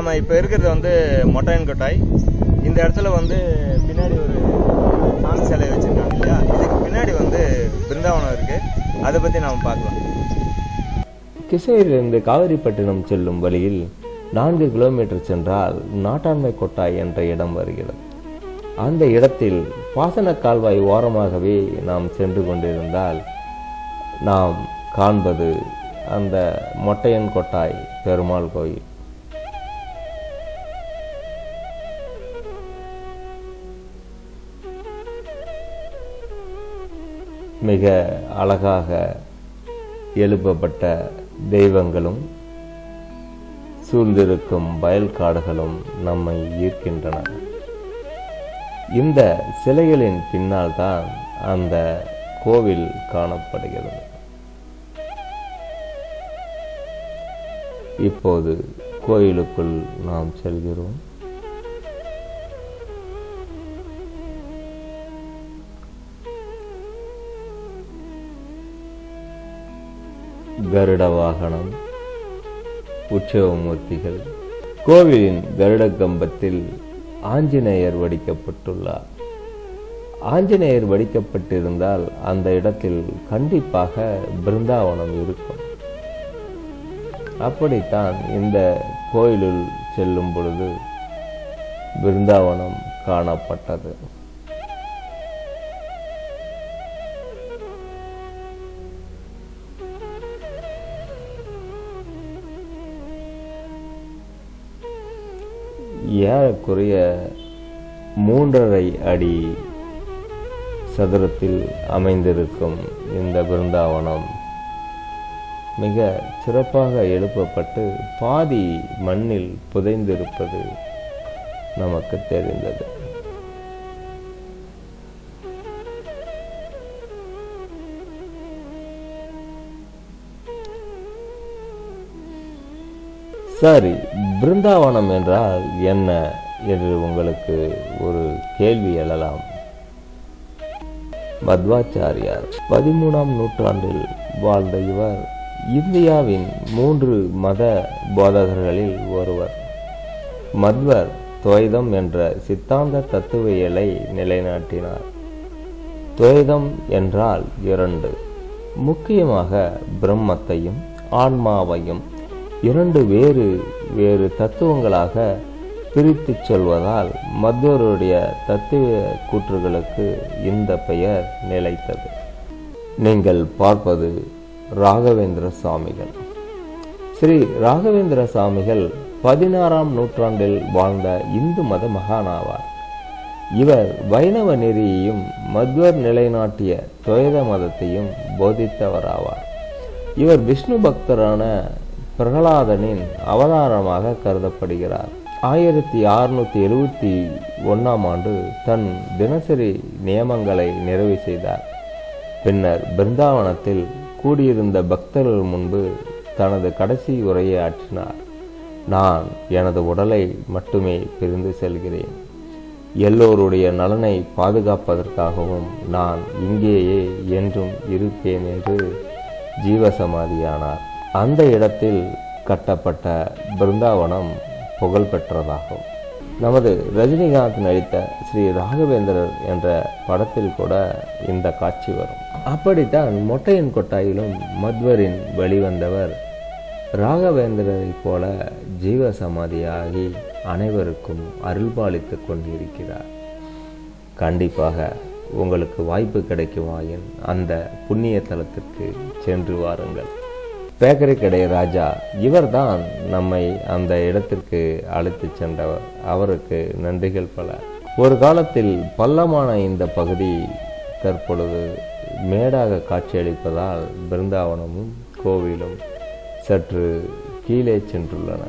நாம் இப்போ இருக்கிறது வந்து மொட்டையன் கொட்டாய். இந்த இடத்துல வந்து பின்னாடி ஒரு சாமி சிலை வச்சுருக்காங்க இல்லையா? இதுக்கு பின்னாடி வந்து பிருந்தாவனம் இருக்குது அதை பற்றி நாம் பார்க்கலாம். கிருஷ்ணகிரியிலிருந்து காவிரிப்பட்டினம் செல்லும் வழியில் நான்கு கிலோமீட்டர் சென்றால் நாட்டாண்மை கொட்டாய் என்ற இடம் வருகிறது. அந்த இடத்தில் பாசன கால்வாய் ஓரமாகவே நாம் சென்று கொண்டிருந்தால் நாம் காண்பது அந்த மொட்டையன் கொட்டாய் பெருமாள் கோயில். மிக அழகாக எழுப்பப்பட்ட தெய்வங்களும் சூழ்ந்திருக்கும் வயல்காடுகளும் நம்மை ஈர்க்கின்றன. இந்த சிலைகளின் பின்னால் தான் அந்த கோவில் காணப்படுகிறது. இப்போது கோயிலுக்குள் நாம் செல்கிறோம். கருட வாகனம் உற்சவமூர்த்திகள். கோவிலின் கருட கம்பத்தில் ஆஞ்சநேயர் வடிக்கப்பட்டுள்ளார். ஆஞ்சநேயர் வடிக்கப்பட்டிருந்தால் அந்த இடத்தில் கண்டிப்பாக பிருந்தாவனம் இருக்கும். அப்படித்தான் இந்த கோயிலுள் செல்லும் பொழுது பிருந்தாவனம் காணப்பட்டது. ஏறக்குறைய மூன்றரை அடி சதுரத்தில் அமைந்திருக்கும் இந்த பிருந்தாவனம். மிக சிறப்பாக எழுப்பப்பட்டு பாதி மண்ணில் புதைந்திருப்பது நமக்கு தெரிந்தது. சரி பிருந்தாவனம் என்றால் என்ன என்று உங்களுக்கு ஒரு கேள்வி எழலாம். மத்வாச்சாரியார் பதிமூணாம் நூற்றாண்டில் வாழ்ந்த இவர் இந்தியாவின் மூன்று மத போதகர்களில் ஒருவர். மத்வர் துவைதம் என்ற சித்தாந்த தத்துவியலை நிலைநாட்டினார். துவைதம் என்றால் இரண்டு. முக்கியமாக பிரம்மத்தையும் ஆன்மாவையும் இரண்டு வேறு வேறு தத்துவங்களாக பிரித்துச் சொல்வதால் மத்வருடைய தத்துவ கூற்றுகளுக்கு இந்த பெயர் நிலைத்தது. நீங்கள் பார்ப்பது ராகவேந்திர சுவாமிகள் ஸ்ரீ ராகவேந்திர சாமிகள் பதினாறாம் நூற்றாண்டில் வாழ்ந்த இந்து மத மகானாவார். இவர் வைணவ நெறியையும் மத்வர் நிலைநாட்டிய துவைத மதத்தையும் போதித்தவராவார். இவர் விஷ்ணு பக்தரான பிரகலாதனின் அவதாரமாக கருதப்படுகிறார். ஆயிரத்தி அறுநூற்றி எழுபத்தி ஒன்றாம் ஆண்டு தன் தினசரி நியமங்களை நிறைவு செய்தார். பின்னர் பிருந்தாவனத்தில் கூடியிருந்த பக்தர்கள் முன்பு தனது கடைசி உரையை ஆற்றினார். நான் எனது உடலை மட்டுமே பிரிந்து செல்கிறேன். எல்லோருடைய நலனை பாதுகாப்பதற்காகவும் நான் இங்கேயே என்றும் இருப்பேன் என்று ஜீவசமாதியானார். அந்த இடத்தில் கட்டப்பட்ட பிருந்தாவனம் புகழ்பெற்றதாகும் நமது ரஜினிகாந்த் நடித்த ஸ்ரீ ராகவேந்திரர் என்ற படத்தில் கூட இந்த காட்சி வரும். அப்படித்தான் மொட்டையின் கொட்டாயிலும் மத்வரின் வெளிவந்தவர் ராகவேந்திரரைப் போல ஜீவசமாதியாகி அனைவருக்கும் அருள்பாலித்துக் கொண்டிருக்கிறார். கண்டிப்பாக உங்களுக்கு வாய்ப்பு கிடைக்குமாயின் அந்த புண்ணிய தலத்திற்கு சென்று வாருங்கள். பேக்கரி கடை ராஜா. இவர்தான் நம்மை அந்த இடத்திற்கு அழைத்து சென்றவர். அவருக்கு நன்றிகள் பல. ஒரு காலத்தில் பள்ளமான இந்த பகுதி தற்பொழுது மேடாக காட்சியளிப்பதால் பிருந்தாவனமும் கோவிலும் சற்று கீழே சென்றுள்ளன.